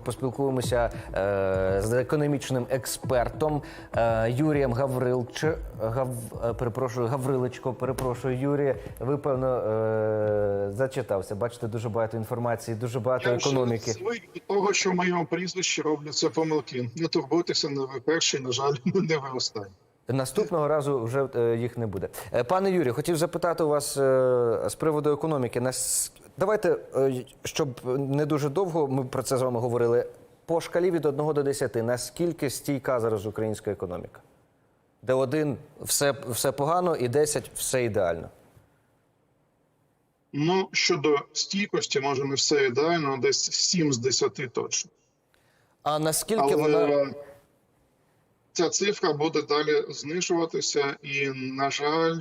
Поспілкуємося е, з економічним експертом е, Юрієм Гаврилч... Гав... е, перепрошую, Гаврилечко. Перепрошую, Юрій. Ви певно е, зачитався. Бачите, дуже багато інформації, дуже багато Я економіки. звик до того, що в моєму прізвищі робляться помилки. Не турбуйтеся, не ви перший, на жаль, не ви останній. Наступного разу вже е, їх не буде. Е, Пане Юрію, хотів запитати у вас е, з приводу економіки. Давайте, щоб не дуже довго ми про це з вами говорили. По шкалі від 1 до 10, наскільки стійка зараз українська економіка? Де один все, все погано, і 10 все ідеально. Ну щодо стійкості, може не все ідеально, десь 7 з 10 точно. А наскільки Але вона ця цифра буде далі знижуватися, і, на жаль,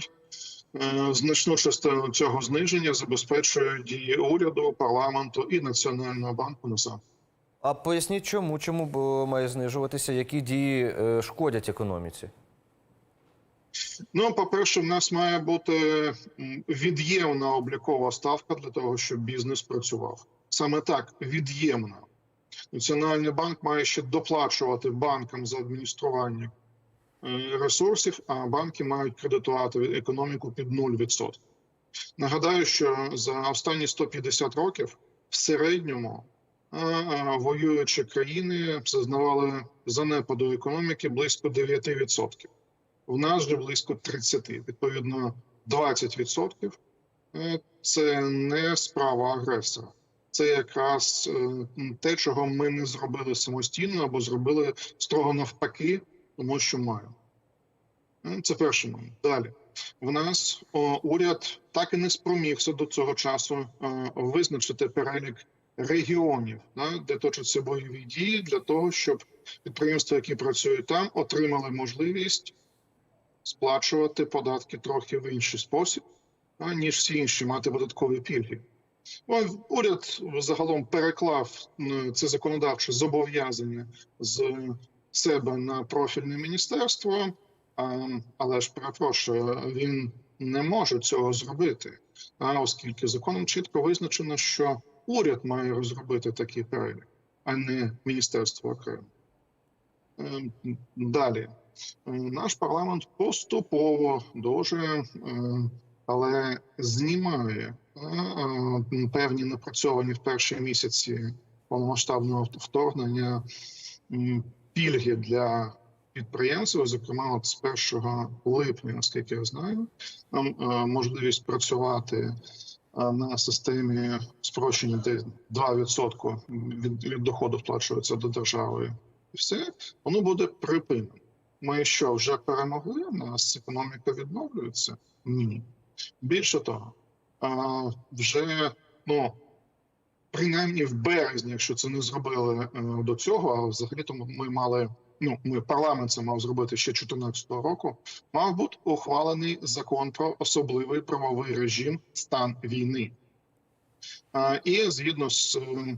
е, значну частину цього зниження забезпечує дії уряду, парламенту і Національного банку насамперед. а поясніть, чому чому б має знижуватися, які дії е, шкодять економіці? Ну, по-перше, в нас має бути від'ємна облікова ставка для того, щоб бізнес працював. Саме так, від'ємна. Національний банк має ще доплачувати банкам за адміністрування е, ресурсів, а банки мають кредитувати економіку під 0%. Нагадаю, що за останні 150 років в середньому е, е, воюючі країни зазнавали занепаду економіки близько 9%. У нас же близько 30. Відповідно, 20% е, це не справа агресора. Це якраз е, те, чого ми не зробили самостійно або зробили строго навпаки, тому що маємо. Е, Це перший момент. Далі. В нас о, уряд так і не спромігся до цього часу е, визначити перелік регіонів, да, де точаться бойові дії, для того, щоб підприємства, які працюють там, отримали можливість сплачувати податки трохи в інший спосіб, а, ніж всі інші мати податкові пільги. Уряд загалом переклав це законодавче зобов'язання з себе на профільне міністерство, але ж перепрошую, він не може цього зробити, оскільки законом чітко визначено, що уряд має розробити такий перелік, а не міністерство окремо. Ем, Далі. Е, Наш парламент поступово дуже, але знімає певні напрацьовані в перші місяці повномасштабного вторгнення пільги для підприємців, зокрема, от з 1 липня, наскільки я знаю, нам е, можливість працювати е, на системі спрощення, де 2% від, від доходу сплачується до держави, і все воно буде припинено. Ми що вже перемогли? У нас економіка відновлюється? Ні. Більше того, вже ну принаймні в березні, якщо це не зробили е, до цього, а взагалі то ми мали. Ну, ми парламент це мав зробити ще 2014 року. Мав бути ухвалений закон про особливий правовий режим стан війни. А, і згідно з е,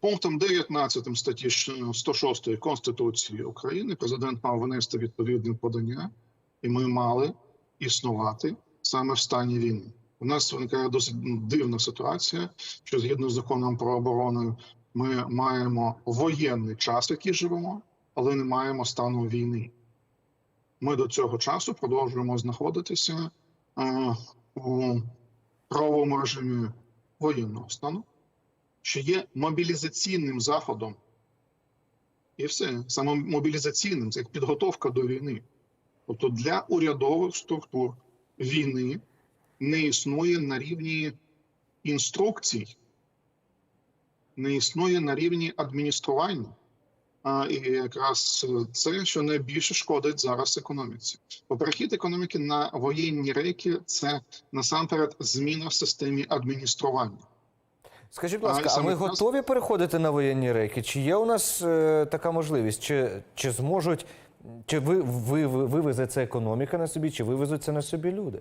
Пунктом 19 статті 106 Конституції України президент мав винести відповідне подання, і ми мали існувати саме в стані війни. У нас виникає досить дивна ситуація, що згідно з законом про оборону ми маємо воєнний час, який живемо, але не маємо стану війни. Ми до цього часу продовжуємо знаходитися е, у правовому режимі воєнного стану що є мобілізаційним заходом. І все саме мобілізаційним це як підготовка до війни. Тобто для урядових структур війни не існує на рівні інструкцій, не існує на рівні адміністрування. А, і якраз це, що найбільше шкодить зараз економіці. Бо перехід економіки на воєнні рейки це насамперед зміна в системі адміністрування. Скажіть, будь ласка, а саме ми нас- готові переходити на воєнні рейки? Чи є у нас е, така можливість? Чи, чи зможуть, чи ви, ви, ви, вивезе це економіка на собі, чи вивезуть це на собі люди?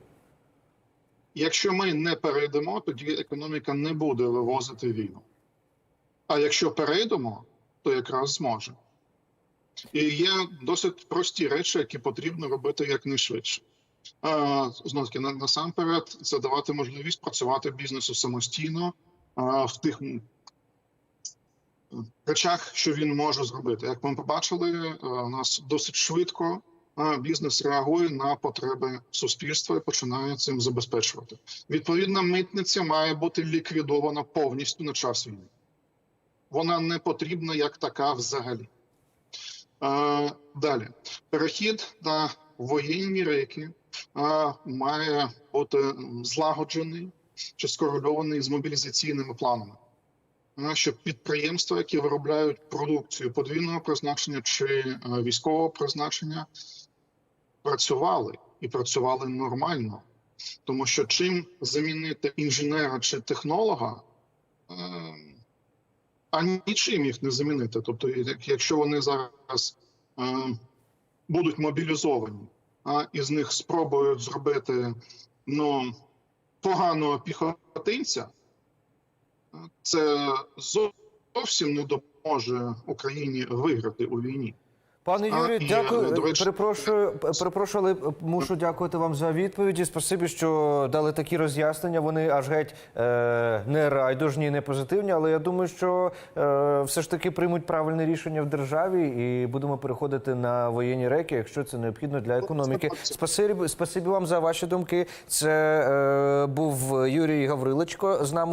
Якщо ми не перейдемо, тоді економіка не буде вивозити війну. А якщо перейдемо, то якраз зможе. І є досить прості речі, які потрібно робити якнайшвидше. Знову таки, на- насамперед, це давати можливість працювати бізнесу самостійно в тих речах, що він може зробити. Як ми побачили, е, у нас досить швидко бізнес реагує на потреби суспільства і починає цим забезпечувати. Відповідна митниця має бути ліквідована повністю на час війни. Вона не потрібна як така взагалі. Е, Далі перехід на воєнні рейки е, має бути злагоджений чи скорельований з мобілізаційними планами. Щоб підприємства, які виробляють продукцію подвійного призначення чи е, військового призначення, працювали і працювали нормально. Тому що чим замінити інженера чи технолога, е, а нічим їх не замінити. Тобто, якщо вони зараз е, будуть мобілізовані, а із них спробують зробити ну, поганого піхотинця, це зовсім не допоможе Україні виграти у війні. Пане Юрію, дякую. речі- Перепрошую, перепрошую, але мушу дякувати вам за відповіді. Спасибі, що дали такі роз'яснення. Вони аж геть е, не райдужні, не позитивні. Але я думаю, що е, все ж таки приймуть правильне рішення в державі і будемо переходити на воєнні реки, якщо це необхідно для економіки. Спасибі, спасибі вам за ваші думки. Це е, був Юрій Гаврилочко з нами.